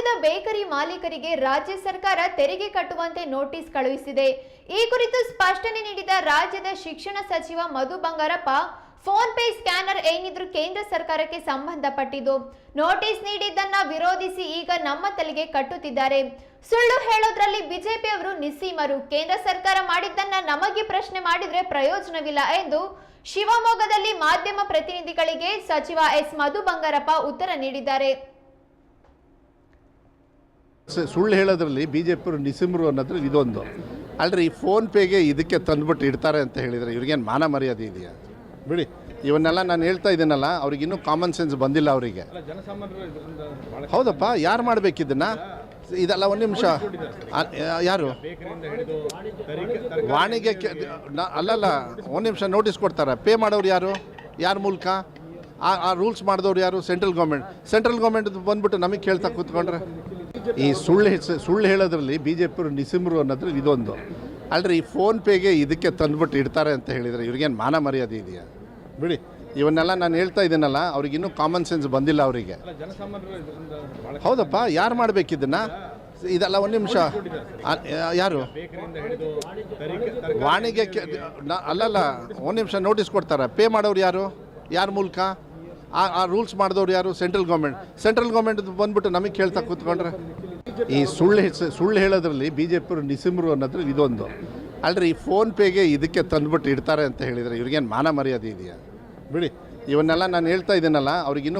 ರಾಜ್ಯದ ಬೇಕರಿ ಮಾಲೀಕರಿಗೆ ರಾಜ್ಯ ಸರ್ಕಾರ ತೆರಿಗೆ ಕಟ್ಟುವಂತೆ ನೋಟಿಸ್ ಕಳುಹಿಸಿದೆ. ಈ ಕುರಿತು ಸ್ಪಷ್ಟನೆ ನೀಡಿದ ರಾಜ್ಯದ ಶಿಕ್ಷಣ ಸಚಿವ Madhu Bangarappa, PhonePe scanner ಏನಿದ್ರು ಕೇಂದ್ರ ಸರ್ಕಾರಕ್ಕೆ ಸಂಬಂಧಪಟ್ಟಿದ್ದು. ನೋಟಿಸ್ ನೀಡಿದ್ದನ್ನ ವಿರೋಧಿಸಿ ಈಗ ನಮ್ಮ ತಲೆಗೆ ಕಟ್ಟುತ್ತಿದ್ದಾರೆ. ಸುಳ್ಳು ಹೇಳೋದ್ರಲ್ಲಿ ಬಿಜೆಪಿ ಅವರು ನಿಸ್ಸೀಮರು. ಕೇಂದ್ರ ಸರ್ಕಾರ ಮಾಡಿದ್ದನ್ನ ನಮಗೆ ಪ್ರಶ್ನೆ ಮಾಡಿದ್ರೆ ಪ್ರಯೋಜನವಿಲ್ಲ ಎಂದು ಶಿವಮೊಗ್ಗದಲ್ಲಿ ಮಾಧ್ಯಮ ಪ್ರತಿನಿಧಿಗಳಿಗೆ ಸಚಿವ ಎಸ್ ಮಧು ಬಂಗಾರಪ್ಪ ಉತ್ತರ ನೀಡಿದ್ದಾರೆ. ಸುಳ್ಳು ಹೇಳೋದ್ರಲ್ಲಿ ಬಿ ಜೆ ಪಿಯವರು ನಿಸಿಮ್ರು ಅನ್ನೋದ್ರಲ್ಲಿ ಇದೊಂದು. ಅಲ್ರಿ ಈ ಫೋನ್ಪೇಗೆ ಇದಕ್ಕೆ ತಂದ್ಬಿಟ್ಟು ಇಡ್ತಾರೆ ಅಂತ ಹೇಳಿದರೆ ಇವ್ರಿಗೇನು ಮಾನ ಮರ್ಯಾದೆ ಇದೆಯಾ? ಬಿಡಿ ಇವನ್ನೆಲ್ಲ ನಾನು ಹೇಳ್ತಾ ಇದ್ದೀನಲ್ಲ ಅವ್ರಿಗೆ ಇನ್ನೂ ಕಾಮನ್ ಸೆನ್ಸ್ ಬಂದಿಲ್ಲ ಅವರಿಗೆ. ಹೌದಪ್ಪ ಯಾರು ಮಾಡಬೇಕಿದ್ದನ್ನ ಇದೆಲ್ಲ ಒಂದು ನಿಮಿಷ. ಯಾರು? ವಾಣಿಗೆ ಅಲ್ಲಲ್ಲ ಒಂದು ನಿಮಿಷ ನೋಟಿಸ್ ಕೊಡ್ತಾರೆ. ಪೇ ಮಾಡೋರು ಯಾರು? ಯಾರ ಮೂಲಕ? ಆ ಆ ರೂಲ್ಸ್ ಮಾಡಿದವ್ರು ಯಾರು? ಸೆಂಟ್ರಲ್ ಗೌರ್ಮೆಂಟ್ ಸೆಂಟ್ರಲ್ ಗೌರ್ಮೆಂಟ್ ಬಂದ್ಬಿಟ್ಟು ನಮಗೆ ಕೇಳ್ತಾ ಕೂತ್ಕೊಂಡ್ರೆ. ಈ ಸುಳ್ಳು ಸುಳ್ಳು ಹೇಳೋದ್ರಲ್ಲಿ ಬಿ ಜೆ ಪಿಯವರು ನಿಸಿಮರು ಅನ್ನೋದ್ರಲ್ಲಿ ಇದೊಂದು. ಅಲ್ರಿ ಈ ಫೋನ್ ಪೇಗೆ ಇದಕ್ಕೆ ತಂದ್ಬಿಟ್ಟು ಇಡ್ತಾರೆ ಅಂತ ಹೇಳಿದರೆ ಇವ್ರಿಗೇನು ಮಾನ ಮರ್ಯಾದೆ ಇದೆಯಾ? ಬಿಡಿ ಇವನ್ನೆಲ್ಲ ನಾನು ಹೇಳ್ತಾ ಇದ್ದೀನಲ್ಲ ಅವ್ರಿಗೆ ಇನ್ನೂ ಕಾಮನ್ ಸೆನ್ಸ್ ಬಂದಿಲ್ಲ ಅವರಿಗೆ. ಹೌದಪ್ಪ ಯಾರು ಮಾಡಬೇಕಿದ್ದನ್ನ ಇದೆಲ್ಲ ಒಂದು ನಿಮಿಷ. ಯಾರು? ವಾಣಿಗೆ ಅಲ್ಲಲ್ಲ ಒಂದು ನಿಮಿಷ ನೋಟಿಸ್ ಕೊಡ್ತಾರೆ. ಪೇ ಮಾಡೋರು ಯಾರು? ಯಾರ ಮೂಲಕ? ಆ ಆ ರೂಲ್ಸ್ ಮಾಡಿದವ್ರು ಯಾರು? ಸೆಂಟ್ರಲ್ ಗೌರ್ಮೆಂಟ್ ಸೆಂಟ್ರಲ್ ಗೌರ್ಮೆಂಟ್ ಬಂದ್ಬಿಟ್ಟು ನಮಗೆ ಕೇಳ್ತಾ ಕೂತ್ಕೊಂಡ್ರೆ? ಈ ಸುಳ್ಳು ಸುಳ್ಳು ಹೇಳೋದ್ರಲ್ಲಿ ಬಿ ಜೆ ಪಿಯವರು ನಿಸಿಮ್ರು ಅನ್ನೋದ್ರಲ್ಲಿ ಇದೊಂದು. ಅಲ್ರಿ, ಈ ಫೋನ್ ಪೇಗೆ ಇದಕ್ಕೆ ತಂದ್ಬಿಟ್ಟು ಇಡ್ತಾರೆ ಅಂತ ಹೇಳಿದರೆ ಇವ್ರಿಗೇನು ಮಾನ ಮರ್ಯಾದೆ ಇದೆಯಾ? ಬಿಡಿ, ಇವನ್ನೆಲ್ಲ ನಾನು ಹೇಳ್ತಾ ಇದ್ದೀನಲ್ಲ ಅವ್ರಿಗೆ ಇನ್ನೂ